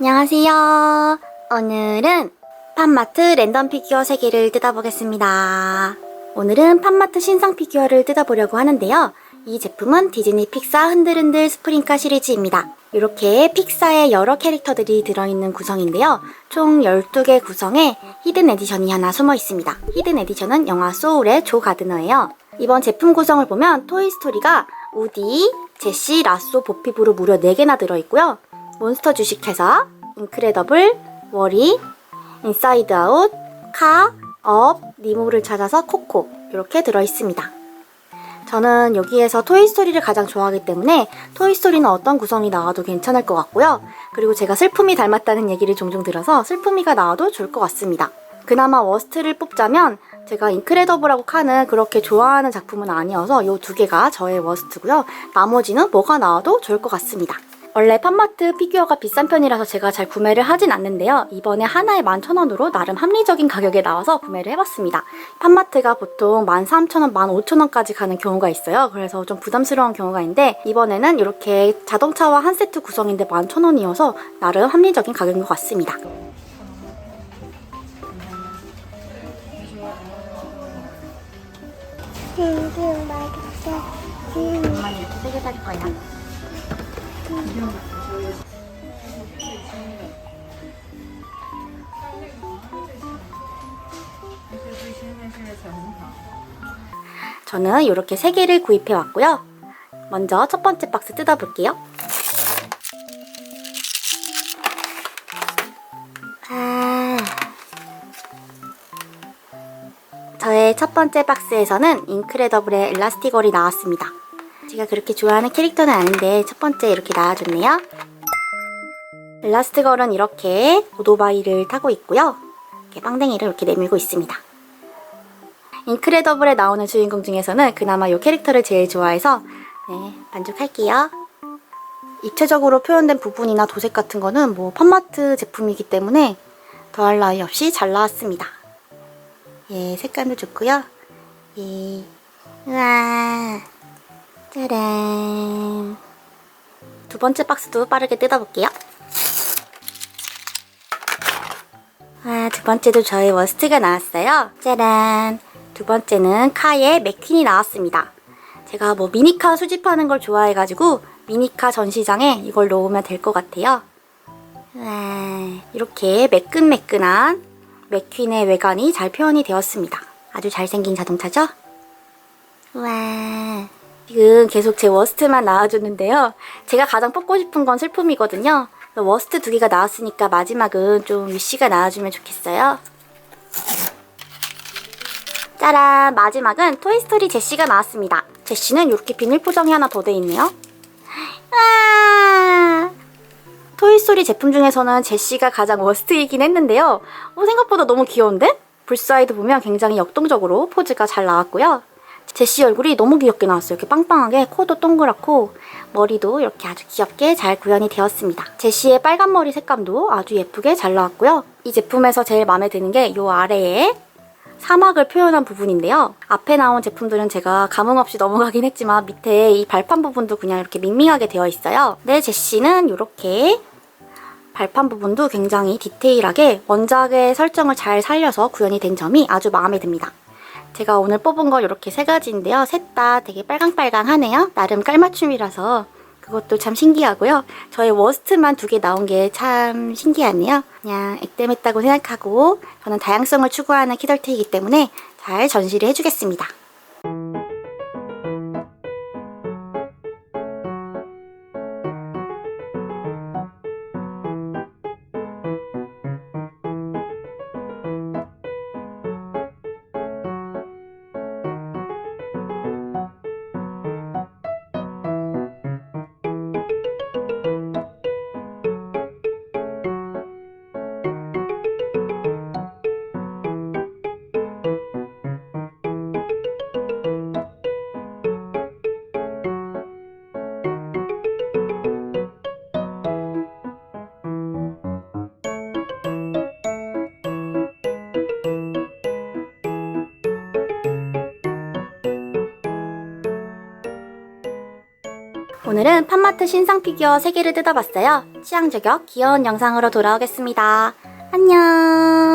안녕하세요. 오늘은 팜마트 랜덤 피규어 3개를 뜯어보겠습니다. 오늘은 팜마트 신상 피규어를 뜯어보려고 하는데요. 이 제품은 디즈니 픽사 흔들흔들 스프링카 시리즈입니다. 이렇게 픽사의 여러 캐릭터들이 들어있는 구성인데요. 총 12개 구성에 히든 에디션이 하나 숨어 있습니다. 히든 에디션은 영화 소울의 조 가드너예요. 이번 제품 구성을 보면 토이스토리가 우디, 제시, 라쏘, 보피브로 무려 4개나 들어있고요. 몬스터 주식회사, 인크레더블, 워리, 인사이드 아웃, 카, 업, 니모를 찾아서 코코 이렇게 들어있습니다. 저는 여기에서 토이스토리를 가장 좋아하기 때문에 토이스토리는 어떤 구성이 나와도 괜찮을 것 같고요. 그리고 제가 슬픔이 닮았다는 얘기를 종종 들어서 슬픔이가 나와도 좋을 것 같습니다. 그나마 워스트를 뽑자면 제가 인크레더블하고 카는 그렇게 좋아하는 작품은 아니어서 이 두 개가 저의 워스트고요. 나머지는 뭐가 나와도 좋을 것 같습니다. 원래 팜마트 피규어가 비싼 편이라서 제가 잘 구매를 하진 않는데요. 이번에 하나에 11,000원으로 나름 합리적인 가격에 나와서 구매를 해봤습니다. 팜마트가 보통 13,000원, 15,000원까지 가는 경우가 있어요. 그래서 좀 부담스러운 경우가 있는데 이번에는 이렇게 자동차와 한 세트 구성인데 11,000원이어서 나름 합리적인 가격인 것 같습니다. 징징 맛있어. 징. 엄마 이렇게 세개 살 거야. 저는 이렇게 세 개를 구입해 왔고요. 먼저 첫 번째 박스 뜯어볼게요. 아, 저의 첫 번째 박스에서는 인크레더블의 엘라스티걸이 나왔습니다. 제가 그렇게 좋아하는 캐릭터는 아닌데 첫 번째 이렇게 나와줬네요. 엘라스티걸은 이렇게 오토바이를 타고 있고요. 이렇게 빵댕이를 이렇게 내밀고 있습니다. 인크레더블에 나오는 주인공 중에서는 그나마 이 캐릭터를 제일 좋아해서 네, 만족할게요. 입체적으로 표현된 부분이나 도색 같은 거는 뭐 팜마트 제품이기 때문에 더할 나위 없이 잘 나왔습니다. 예, 색감도 좋고요. 예, 우와, 짜란. 두 번째 박스도 빠르게 뜯어볼게요. 아, 두 번째도 저의 워스트가 나왔어요. 짜란. 두 번째는 카의 맥퀸이 나왔습니다. 제가 뭐 미니카 수집하는 걸 좋아해가지고 미니카 전시장에 이걸 놓으면 될 것 같아요. 와, 이렇게 매끈매끈한 맥퀸의 외관이 잘 표현이 되었습니다. 아주 잘생긴 자동차죠? 와, 지금 계속 제 워스트만 나와줬는데요. 제가 가장 뽑고 싶은 건 슬픔이거든요. 워스트 두 개가 나왔으니까 마지막은 좀 위시가 나와주면 좋겠어요. 짜란! 마지막은 토이스토리 제시가 나왔습니다. 제시는 이렇게 비닐 포장이 하나 더 돼 있네요. 아! 토이스토리 제품 중에서는 제시가 가장 워스트이긴 했는데요. 어, 생각보다 너무 귀여운데? 불사이드 보면 굉장히 역동적으로 포즈가 잘 나왔고요. 제시 얼굴이 너무 귀엽게 나왔어요. 이렇게 빵빵하게 코도 동그랗고 머리도 이렇게 아주 귀엽게 잘 구현이 되었습니다. 제시의 빨간 머리 색감도 아주 예쁘게 잘 나왔고요. 이 제품에서 제일 마음에 드는 게 이 아래에 사막을 표현한 부분인데요. 앞에 나온 제품들은 제가 감흥 없이 넘어가긴 했지만 밑에 이 발판 부분도 그냥 이렇게 밍밍하게 되어 있어요. 네, 제시는 이렇게 발판 부분도 굉장히 디테일하게 원작의 설정을 잘 살려서 구현이 된 점이 아주 마음에 듭니다. 제가 오늘 뽑은 거 이렇게 세 가지인데요. 셋 다 되게 빨강빨강하네요. 나름 깔맞춤이라서 그것도 참 신기하고요. 저의 워스트만 두 개 나온 게 참 신기하네요. 그냥 액땜했다고 생각하고 저는 다양성을 추구하는 키덜트이기 때문에 잘 전시를 해주겠습니다. 오늘은 팜마트 신상 피규어 3개를 뜯어봤어요. 취향 저격 귀여운 영상으로 돌아오겠습니다. 안녕!